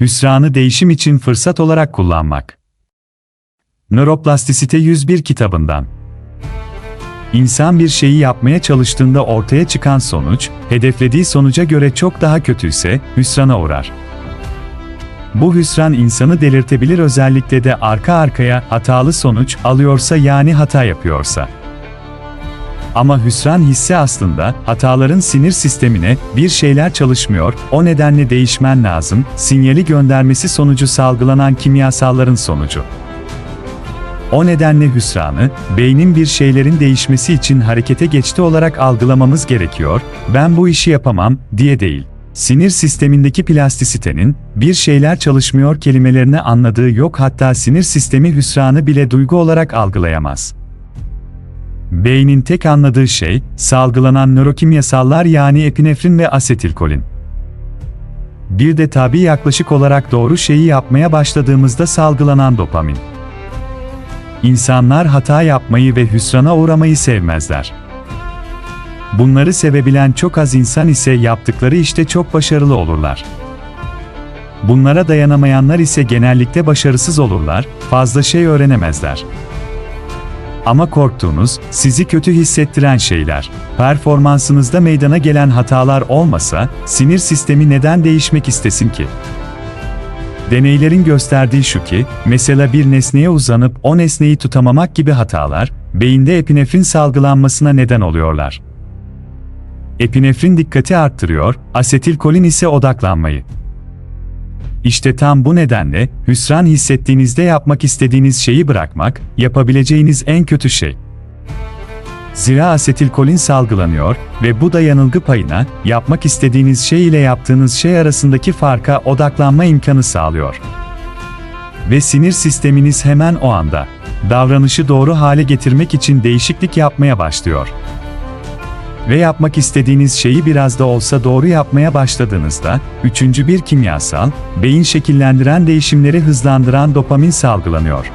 Hüsranı değişim için fırsat olarak kullanmak. Nöroplastisite 101 kitabından. İnsan bir şeyi yapmaya çalıştığında ortaya çıkan sonuç, hedeflediği sonuca göre çok daha kötüyse, hüsrana uğrar. Bu hüsran insanı delirtebilir özellikle de arka arkaya hatalı sonuç alıyorsa yani hata yapıyorsa. Ama hüsran hissi aslında hataların sinir sistemine bir şeyler çalışmıyor, o nedenle değişmen lazım, sinyali göndermesi sonucu salgılanan kimyasalların sonucu. O nedenle hüsranı, beynin bir şeylerin değişmesi için harekete geçti olarak algılamamız gerekiyor, ben bu işi yapamam, diye değil. Sinir sistemindeki plastisitenin, bir şeyler çalışmıyor kelimelerini anladığı yok hatta sinir sistemi hüsranı bile duygu olarak algılayamaz. Beynin tek anladığı şey, salgılanan nörokimyasallar yani epinefrin ve asetilkolin. Bir de tabi yaklaşık olarak doğru şeyi yapmaya başladığımızda salgılanan dopamin. İnsanlar hata yapmayı ve hüsrana uğramayı sevmezler. Bunları sevebilen çok az insan ise yaptıkları işte çok başarılı olurlar. Bunlara dayanamayanlar ise genellikle başarısız olurlar, fazla şey öğrenemezler. Ama korktuğunuz, sizi kötü hissettiren şeyler, performansınızda meydana gelen hatalar olmasa, sinir sistemi neden değişmek istesin ki? Deneylerin gösterdiği şu ki, mesela bir nesneye uzanıp o nesneyi tutamamak gibi hatalar, beyinde epinefrin salgılanmasına neden oluyorlar. Epinefrin dikkati arttırıyor, asetilkolin ise odaklanmayı. İşte tam bu nedenle, hüsran hissettiğinizde yapmak istediğiniz şeyi bırakmak, yapabileceğiniz en kötü şey. Zira asetilkolin salgılanıyor ve bu da yanılgı payına, yapmak istediğiniz şey ile yaptığınız şey arasındaki farka odaklanma imkanı sağlıyor. Ve sinir sisteminiz hemen o anda, davranışı doğru hale getirmek için değişiklik yapmaya başlıyor ve yapmak istediğiniz şeyi biraz da olsa doğru yapmaya başladığınızda, üçüncü bir kimyasal, beyin şekillendiren değişimleri hızlandıran dopamin salgılanıyor.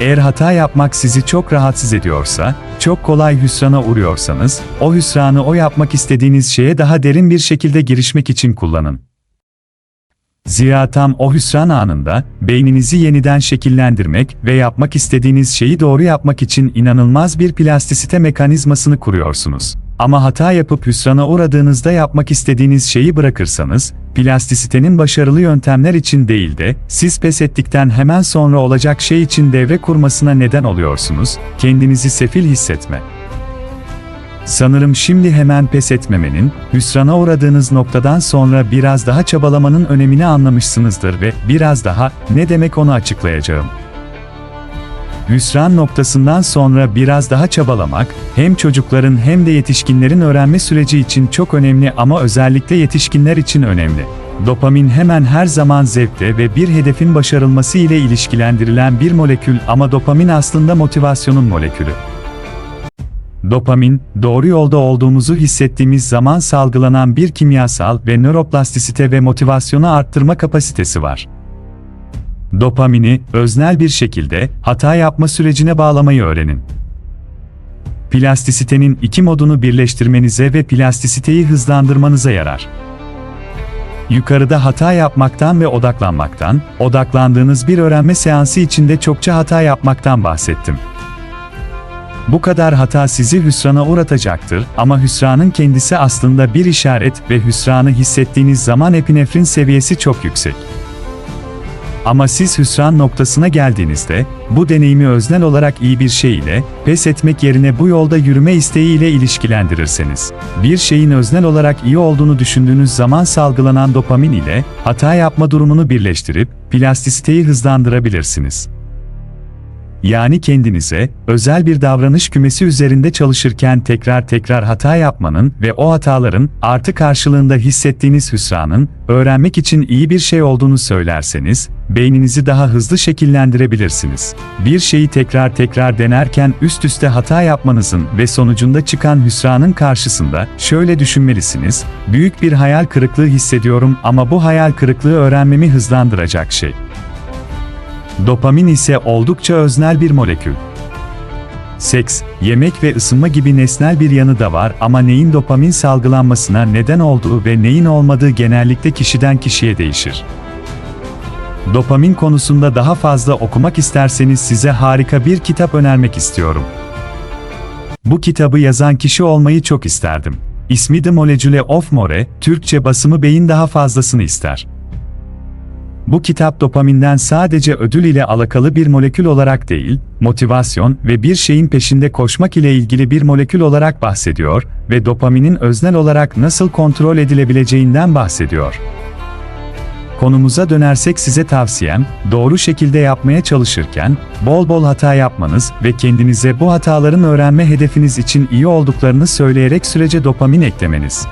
Eğer hata yapmak sizi çok rahatsız ediyorsa, çok kolay hüsrana uğruyorsanız, o hüsranı o yapmak istediğiniz şeye daha derin bir şekilde girişmek için kullanın. Zira tam o hüsran anında, beyninizi yeniden şekillendirmek ve yapmak istediğiniz şeyi doğru yapmak için inanılmaz bir plastisite mekanizmasını kuruyorsunuz. Ama hata yapıp hüsrana uğradığınızda yapmak istediğiniz şeyi bırakırsanız, plastisitenin başarılı yöntemler için değil de, siz pes ettikten hemen sonra olacak şey için devre kurmasına neden oluyorsunuz, kendinizi sefil hissetme. Sanırım şimdi hemen pes etmemenin, hüsrana uğradığınız noktadan sonra biraz daha çabalamanın önemini anlamışsınızdır ve biraz daha ne demek onu açıklayacağım. Hüsran noktasından sonra biraz daha çabalamak, hem çocukların hem de yetişkinlerin öğrenme süreci için çok önemli ama özellikle yetişkinler için önemli. Dopamin hemen her zaman zevkte ve bir hedefin başarılması ile ilişkilendirilen bir molekül ama dopamin aslında motivasyonun molekülü. Dopamin, doğru yolda olduğumuzu hissettiğimiz zaman salgılanan bir kimyasal ve nöroplastisite ve motivasyonu arttırma kapasitesi var. Dopamini, öznel bir şekilde, hata yapma sürecine bağlamayı öğrenin. Plastisitenin iki modunu birleştirmenize ve plastisiteyi hızlandırmanıza yarar. Yukarıda hata yapmaktan ve odaklanmaktan, odaklandığınız bir öğrenme seansı içinde çokça hata yapmaktan bahsettim. Bu kadar hata sizi hüsrana uğratacaktır ama hüsranın kendisi aslında bir işaret ve hüsranı hissettiğiniz zaman epinefrin seviyesi çok yüksek. Ama siz hüsran noktasına geldiğinizde, bu deneyimi öznel olarak iyi bir şey ile, pes etmek yerine bu yolda yürüme isteği ile ilişkilendirirseniz, bir şeyin öznel olarak iyi olduğunu düşündüğünüz zaman salgılanan dopamin ile, hata yapma durumunu birleştirip, plastisiteyi hızlandırabilirsiniz. Yani kendinize, özel bir davranış kümesi üzerinde çalışırken tekrar tekrar hata yapmanın ve o hataların, artı karşılığında hissettiğiniz hüsranın, öğrenmek için iyi bir şey olduğunu söylerseniz, beyninizi daha hızlı şekillendirebilirsiniz. Bir şeyi tekrar tekrar denerken üst üste hata yapmanızın ve sonucunda çıkan hüsranın karşısında, şöyle düşünmelisiniz, büyük bir hayal kırıklığı hissediyorum ama bu hayal kırıklığı öğrenmemi hızlandıracak şey. Dopamin ise oldukça öznel bir molekül. seks, yemek ve ısınma gibi nesnel bir yanı da var ama neyin dopamin salgılanmasına neden olduğu ve neyin olmadığı genellikle kişiden kişiye değişir. Dopamin konusunda daha fazla okumak isterseniz size harika bir kitap önermek istiyorum. Bu kitabı yazan kişi olmayı çok isterdim. İsmi The Molecule of More, Türkçe basımı beyin daha fazlasını ister. Bu kitap dopaminden sadece ödül ile alakalı bir molekül olarak değil, motivasyon ve bir şeyin peşinde koşmak ile ilgili bir molekül olarak bahsediyor ve dopaminin öznel olarak nasıl kontrol edilebileceğinden bahsediyor. Konumuza dönersek size tavsiyem, doğru şekilde yapmaya çalışırken, bol bol hata yapmanız ve kendinize bu hataların öğrenme hedefiniz için iyi olduklarını söyleyerek sürece dopamin eklemeniz.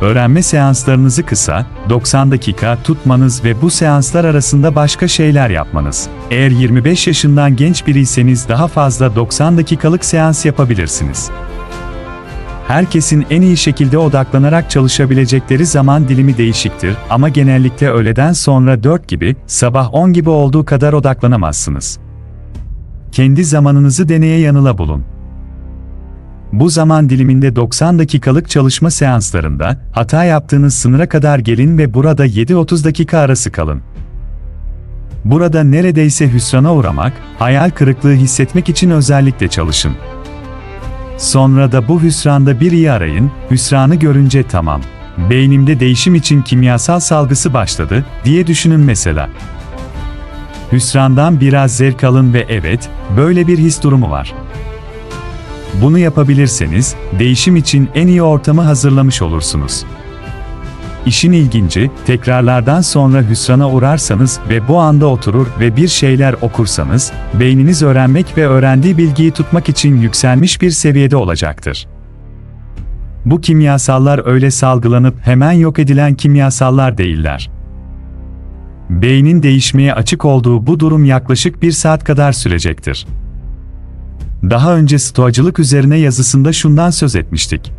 Öğrenme seanslarınızı kısa, 90 dakika tutmanız ve bu seanslar arasında başka şeyler yapmanız. Eğer 25 yaşından genç biriyseniz daha fazla 90 dakikalık seans yapabilirsiniz. Herkesin en iyi şekilde odaklanarak çalışabilecekleri zaman dilimi değişiktir ama genellikle öğleden sonra 4 gibi, sabah 10 gibi olduğu kadar odaklanamazsınız. Kendi zamanınızı deneye yanıla bulun. Bu zaman diliminde 90 dakikalık çalışma seanslarında hata yaptığınız sınıra kadar gelin ve burada 7-30 dakika arası kalın. Burada neredeyse hüsrana uğramak, hayal kırıklığı hissetmek için özellikle çalışın. Sonra da bu hüsranda bir iyi arayın, hüsranı görünce tamam. Beynimde değişim için kimyasal salgısı başladı, diye düşünün mesela. Hüsrandan biraz zevk alın ve evet, böyle bir his durumu var. Bunu yapabilirseniz, değişim için en iyi ortamı hazırlamış olursunuz. İşin ilginci, tekrarlardan sonra hüsrana uğrarsanız ve bu anda oturur ve bir şeyler okursanız, beyniniz öğrenmek ve öğrendiği bilgiyi tutmak için yükselmiş bir seviyede olacaktır. Bu kimyasallar öyle salgılanıp hemen yok edilen kimyasallar değiller. Beynin değişmeye açık olduğu bu durum yaklaşık bir saat kadar sürecektir. Daha önce stoacılık üzerine yazısında şundan söz etmiştik.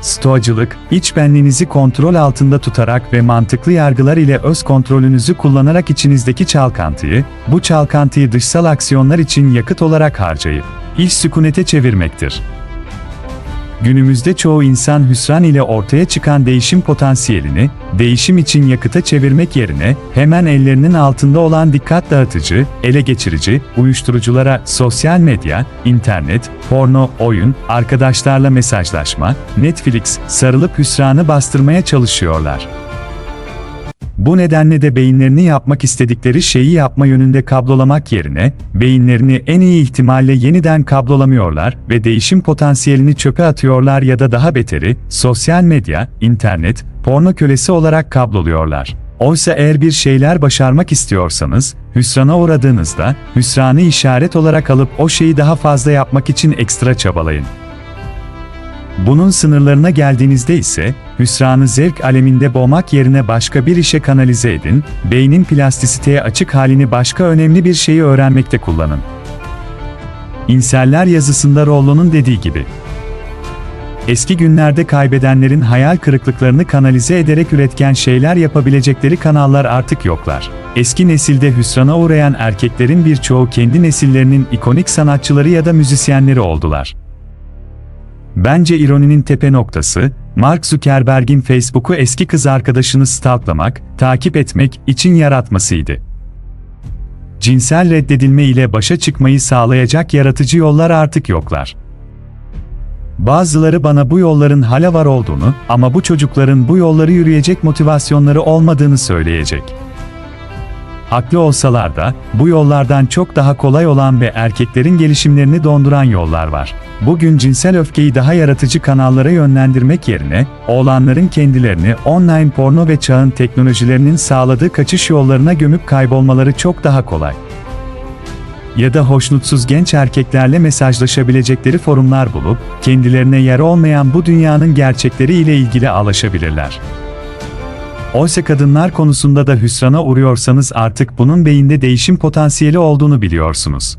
Stoacılık, iç benliğinizi kontrol altında tutarak ve mantıklı yargılar ile öz kontrolünüzü kullanarak içinizdeki çalkantıyı, bu çalkantıyı dışsal aksiyonlar için yakıt olarak harcayıp, iç sükunete çevirmektir. Günümüzde çoğu insan hüsran ile ortaya çıkan değişim potansiyelini, değişim için yakıta çevirmek yerine, hemen ellerinin altında olan dikkat dağıtıcı, ele geçirici, uyuşturuculara, sosyal medya, internet, porno, oyun, arkadaşlarla mesajlaşma, Netflix, sarılıp hüsranı bastırmaya çalışıyorlar. Bu nedenle de beyinlerini yapmak istedikleri şeyi yapma yönünde kablolamak yerine, beyinlerini en iyi ihtimalle yeniden kablolamıyorlar ve değişim potansiyelini çöpe atıyorlar ya da daha beteri, sosyal medya, internet, porno kölesi olarak kabloluyorlar. Oysa eğer bir şeyler başarmak istiyorsanız, hüsrana uğradığınızda, hüsranı işaret olarak alıp o şeyi daha fazla yapmak için ekstra çabalayın. Bunun sınırlarına geldiğinizde ise, hüsranı zevk aleminde boğmak yerine başka bir işe kanalize edin, beynin plastisiteye açık halini başka önemli bir şeyi öğrenmekte kullanın. İnseller yazısında Rollo'nun dediği gibi. Eski günlerde kaybedenlerin hayal kırıklıklarını kanalize ederek üretken şeyler yapabilecekleri kanallar artık yoklar. Eski nesilde hüsrana uğrayan erkeklerin birçoğu kendi nesillerinin ikonik sanatçıları ya da müzisyenleri oldular. Bence ironinin tepe noktası, Mark Zuckerberg'in Facebook'u eski kız arkadaşını stalklamak, takip etmek için yaratmasıydı. Cinsel reddedilme ile başa çıkmayı sağlayacak yaratıcı yollar artık yoklar. Bazıları bana bu yolların hala var olduğunu ama bu çocukların bu yolları yürüyecek motivasyonları olmadığını söyleyecek. Haklı olsalar da, bu yollardan çok daha kolay olan ve erkeklerin gelişimlerini donduran yollar var. Bugün cinsel öfkeyi daha yaratıcı kanallara yönlendirmek yerine, oğlanların kendilerini online porno ve çağın teknolojilerinin sağladığı kaçış yollarına gömüp kaybolmaları çok daha kolay. Ya da hoşnutsuz genç erkeklerle mesajlaşabilecekleri forumlar bulup, kendilerine yer olmayan bu dünyanın gerçekleri ile ilgili alaşabilirler. Oysa kadınlar konusunda da hüsrana uğruyorsanız artık bunun beyinde değişim potansiyeli olduğunu biliyorsunuz.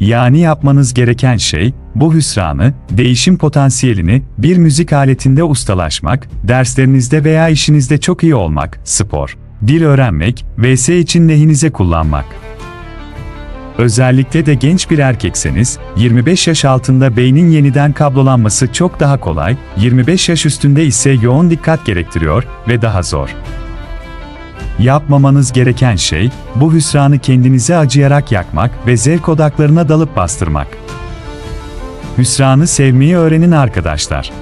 Yani yapmanız gereken şey, bu hüsranı, değişim potansiyelini bir müzik aletinde ustalaşmak, derslerinizde veya işinizde çok iyi olmak, spor, dil öğrenmek, vs için lehinize kullanmak. Özellikle de genç bir erkekseniz, 25 yaş altında beynin yeniden kablolanması çok daha kolay, 25 yaş üstünde ise yoğun dikkat gerektiriyor ve daha zor. Yapmamanız gereken şey, bu hüsranı kendinize acıyarak yakmak ve zevk odaklarına dalıp bastırmak. Hüsranı sevmeyi öğrenin arkadaşlar.